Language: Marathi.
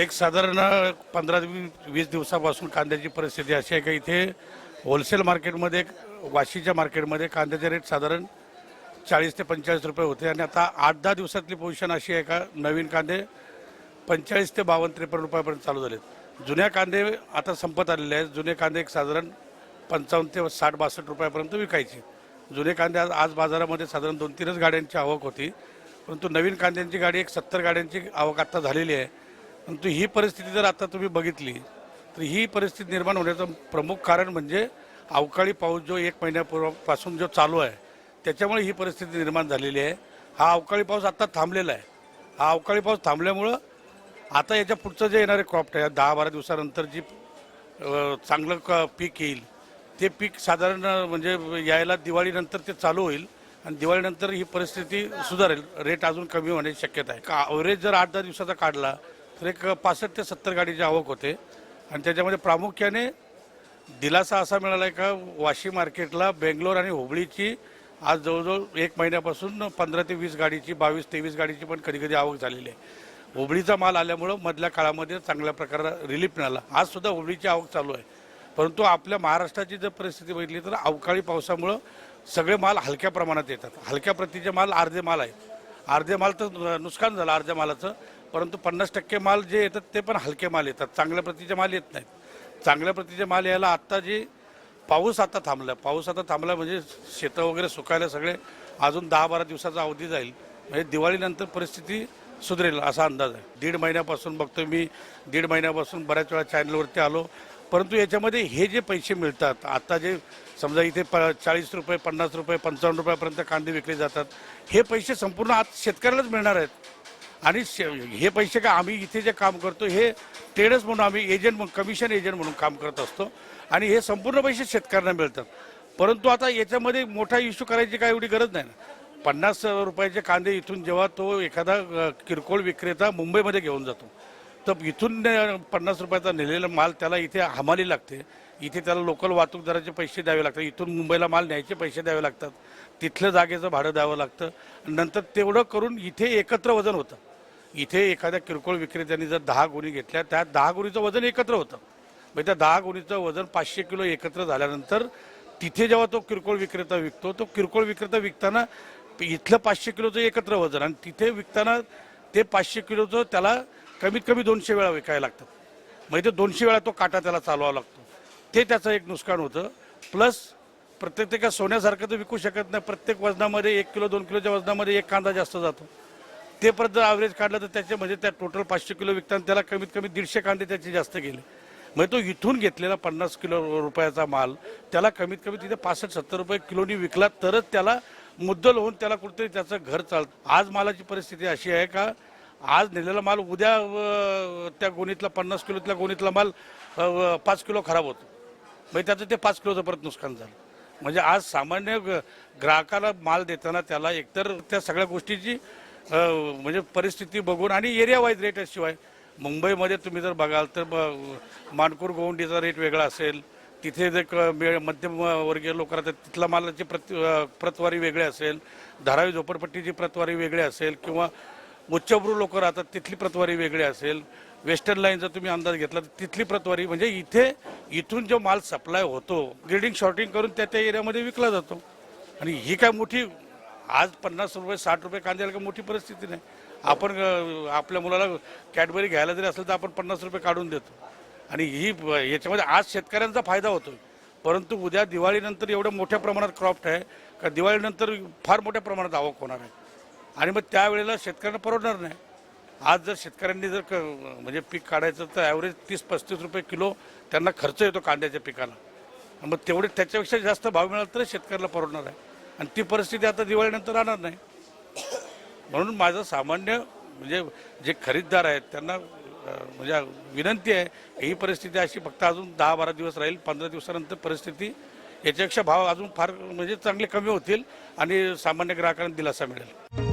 एक साधारण पंधरा वीस दिवसापासून कांद्याची परिस्थिती अशी आहे का इथे होलसेल मार्केटमध्ये वाशीच्या मार्केटमध्ये कांद्याचे रेट साधारण चाळीस ते पंचेचाळीस रुपये होते. आणि आता आठ दहा दिवसातली पोझिशन अशी आहे का नवीन कांदे पंचेचाळीस ते बावन्न त्रेपन्न रुपयापर्यंत चालू झालेत. जुन्या कांदे आता संपत आलेले आहेत. जुने कांदे एक साधारण पंचावन्न ते साठ बासष्ट रुपयापर्यंत विकायचे. जुने कांदे आज आज बाजारामध्ये साधारण दोन तीनच गाड्यांची आवक होती. परंतु नवीन कांद्यांची गाडी एक सत्तर गाड्यांची आवक आता झालेली आहे. परंतु ही परिस्थिती जर आता तुम्ही बघितली तर ही परिस्थिती निर्माण होण्याचं प्रमुख कारण म्हणजे अवकाळी पाऊस जो एक महिन्यापूर्वापासून जो चालू आहे त्याच्यामुळे ही परिस्थिती निर्माण झालेली आहे. हा अवकाळी पाऊस आता थांबलेला आहे. हा अवकाळी पाऊस थांबल्यामुळं आता याच्या पुढचं जे येणारे क्रॉप आहे दहा बारा दिवसानंतर जी चांगलं क पीक येईल ते पीक साधारण म्हणजे यायला दिवाळीनंतर ते चालू होईल आणि दिवाळीनंतर ही परिस्थिती सुधारेल. रेट अजून कमी होण्याची शक्यता आहे. का अवरेज जर आठ दहा दिवसाचा काढला तर एक पासष्ट ते सत्तर गाडीची आवक होते. आणि त्याच्यामध्ये प्रामुख्याने दिलासा असा मिळाला आहे का वाशी मार्केटला बेंगलोर आणि हुबळीची आज जवळजवळ एक महिन्यापासून पंधरा ते वीस गाडीची बावीस तेवीस गाडीची पण कधी कधी आवक झालेली आहे. हुबळीचा माल आल्यामुळं मधल्या काळामध्ये चांगल्या प्रकारे रिलीफ मिळाला. आजसुद्धा हुबळीची आवक चालू आहे. परंतु आपल्या महाराष्ट्राची जर परिस्थिती बघितली तर अवकाळी पावसामुळं सगळे माल हलक्या प्रमाणात येतात. हलक्या प्रतीचे माल अर्धे माल आहेत. अर्धे माल तर नुकसान झालं अर्ध्या मालाचं. परंतु पन्नास टक्के माल जे येतात ते पण हलके माल येतात. चांगल्या प्रतीचे माल येत नाहीत. चांगल्या प्रतीचे माल यायला आत्ता जे पाऊस आता थांबला. पाऊस आता थांबला म्हणजे शेतं वगैरे सुकायला सगळे अजून दहा बारा दिवसाचा अवधी जाईल. म्हणजे दिवाळीनंतर परिस्थिती सुधरेल असा अंदाज आहे. दीड महिन्यापासून बघतोय मी. दीड महिन्यापासून बऱ्याच वेळा चॅनलवरती आलो. परंतु याच्यामध्ये हे जे पैसे मिळतात आता जे समजा इथे प चाळीस रुपये पन्नास रुपये पंचावन्न रुपयापर्यंत कांदे विकले जातात हे पैसे संपूर्ण आज शेतकऱ्यालाच मिळणार आहेत. आणि हे पैसे का आम्ही इथे जे काम करतो हे ट्रेडर्स म्हणून आम्ही एजंट म्हणून कमिशन एजंट म्हणून काम करत असतो. आणि हे संपूर्ण पैसे शेतकऱ्यांना मिळतात. परंतु आता याच्यामध्ये मोठा इश्यू करायची काय एवढी गरज नाही ना. पन्नास रुपयाचे कांदे इथून जेव्हा तो एखादा किरकोळ विक्रेता मुंबईमध्ये घेऊन जातो. तर इथून पन्नास रुपयाचा नेलेला माल त्याला इथे हमाली लागते. इथे त्याला लोकल वाहतूकदाराचे पैसे द्यावे लागतात. इथून मुंबईला माल न्यायचे पैसे द्यावे लागतात. तिथलं जागेचं भाडं द्यावं लागतं. नंतर तेवढं करून इथे एकत्र वजन होतं. इथे एखाद्या किरकोळ विक्रेत्याने जर दहा गुणी घेतल्या त्या दहा गुणीचं वजन एकत्र होतं. म्हणजे त्या दहा गुणीचं वजन पाचशे किलो एकत्र झाल्यानंतर तिथे जेव्हा तो किरकोळ विक्रेता विकतो तो किरकोळ विक्रेता विकताना इथलं पाचशे किलोचं एकत्र वजन आणि तिथे विकताना ते पाचशे किलोचं त्याला कमीत कमी दोनशे वेळा विकायला लागतं. म्हणजे ते दोनशे वेळा तो काटा त्याला चालवावा लागतो. ते त्याचं एक नुकसान होतं. प्लस प्रत्येक ते सोन्यासारखं तर विकू शकत नाही. प्रत्येक वजनामध्ये एक किलो दोन किलोच्या वजनामध्ये एक कांदा जास्त जातो. ते परत जर ॲव्हरेज काढलं तर त्याचे म्हणजे त्या टोटल पाचशे किलो विकताना त्याला कमीत कमी दीडशे कांदे त्याचे जास्त गेले. म्हणजे तो इथून घेतलेला पन्नास किलो रुपयाचा माल त्याला कमीत कमी तिथे पासष्ट सत्तर रुपये किलोनी विकला तरच त्याला मुद्दल होऊन त्याला कुठेतरी त्याचं घर चालतं आज मालाची परिस्थिती अशी आहे का आज नेलेला माल उद्या त्या गोणीतला पन्नास किलोतल्या गोणीतला माल पाच किलो खराब होतो. म्हणजे त्याचं ते पाच किलोचं परत नुकसान झालं. म्हणजे आज सामान्य ग- ग्राहकाला माल देताना त्याला एकतर त्या सगळ्या गोष्टीची म्हणजे परिस्थिती बघून आणि एरिया वाईज रेट शिवाय. मुंबईमध्ये तुम्ही जर बघाल तर ब- गोवंडीचा रेट वेगळा असेल. तिथे जे क- मे- मध्यम वर्गीय लोक राहतात तिथला मालाची प्रत प्रतवारी वेगळी असेल. धारावी झोपडपट्टीची प्रतवारी वेगळी असेल किंवा उच्चभ्रू लोक राहतात तिथली प्रतवारी वेगळी असेल. वेस्टर्न लाईनचा तुम्ही अंदाज घेतला तर तिथली प्रतवारी म्हणजे इथे इथून जो माल सप्लाय होतो ग्रेडिंग शॉर्टिंग करून त्या त्या एरियामध्ये विकला जातो. आणि ही काय मोठी आज पन्नास रुपये साठ रुपये कांद्याला का मोठी परिस्थिती नाही. आपण आपल्या मुलाला कॅडबरी घ्यायला जरी असेल तर आपण पन्नास रुपये काढून देतो. आणि ही याच्यामध्ये आज शेतकऱ्यांचा फायदा होतो परंतु उद्या दिवाळीनंतर एवढ्या मोठ्या प्रमाणात क्रॉप्ट आहे का दिवाळीनंतर फार मोठ्या प्रमाणात आवक होणार आहे. आणि मग त्यावेळेला शेतकऱ्यांना परवडणार नाही. आज जर शेतकऱ्यांनी जर क- म्हणजे पीक काढायचं तर ॲव्हरेज तीस पस्तीस रुपये किलो त्यांना खर्च येतो कांद्याच्या पिकाला. मग तेवढे त्याच्यापेक्षा जास्त भाव मिळाला तर शेतकऱ्याला परवडणार आहे. आणि ती परिस्थिती आता दिवाळीनंतर राहणार नाही. म्हणून माझं सामान्य म्हणजे जे खरीददार आहेत त्यांना म्हणजे विनंती आहे ही परिस्थिती अशी फक्त अजून दहा बारा दिवस राहील पंधरा दिवसानंतर परिस्थिती याच्यापेक्षा भाव अजून फार म्हणजे चांगले कमी होतील आणि सामान्य ग्राहकांना दिलासा मिळेल.